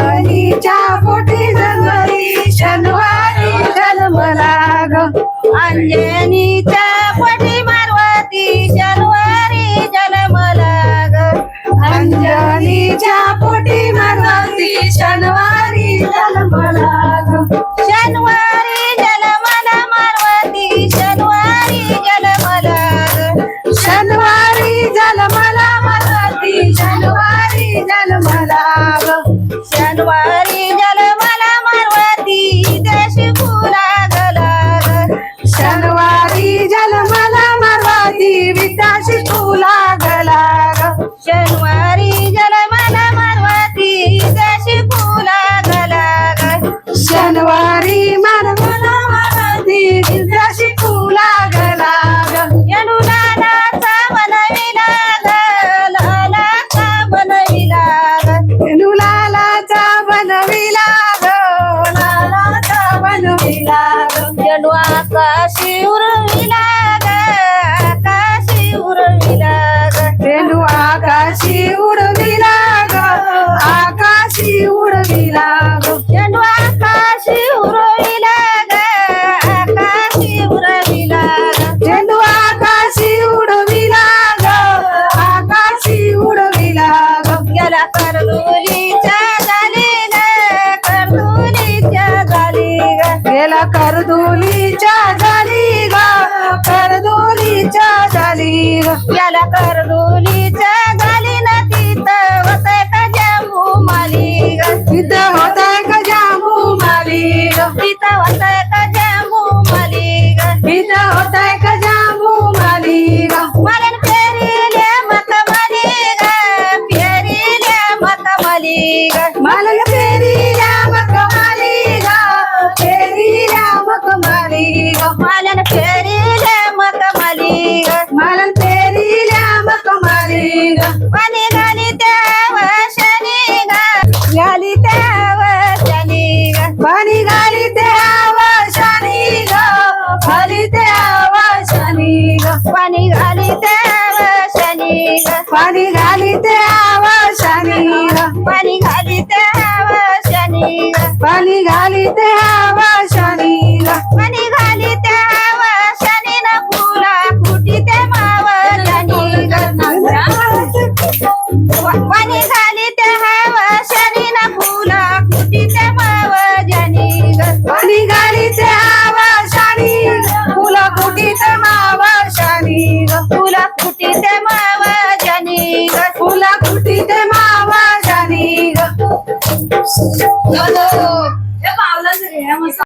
जननीच्या पोटी जन्मली शनवारी जन्मला ग अंजनीच्या पोटी मारवाती शनवारी जन्मला ग अंजनीच्या पोटी मारवाती शनवारी जन्मला ग शनवारी जन्मला मारवाती शनवारी जन्मला ग शनवारी Si Anwar కాశీ ఉరవిలాగా కాశీ ఉరవిలాగా తెలువా కాశీ ఉరవి याला करडोलीच्या गाली ना तिथं होतय का जांबू माली ग तिथं होतय का जांबू माली ग तिथं होतय का जांबू माली ग तिथं होतय का जांबू माली ग फेरीले मत माली फेरीले मत माली ग मला मत माली ग मत माली ग मला पाणी घाली ते आवाशानी पाणी घाली ते आवाशानी पाणी घाली ते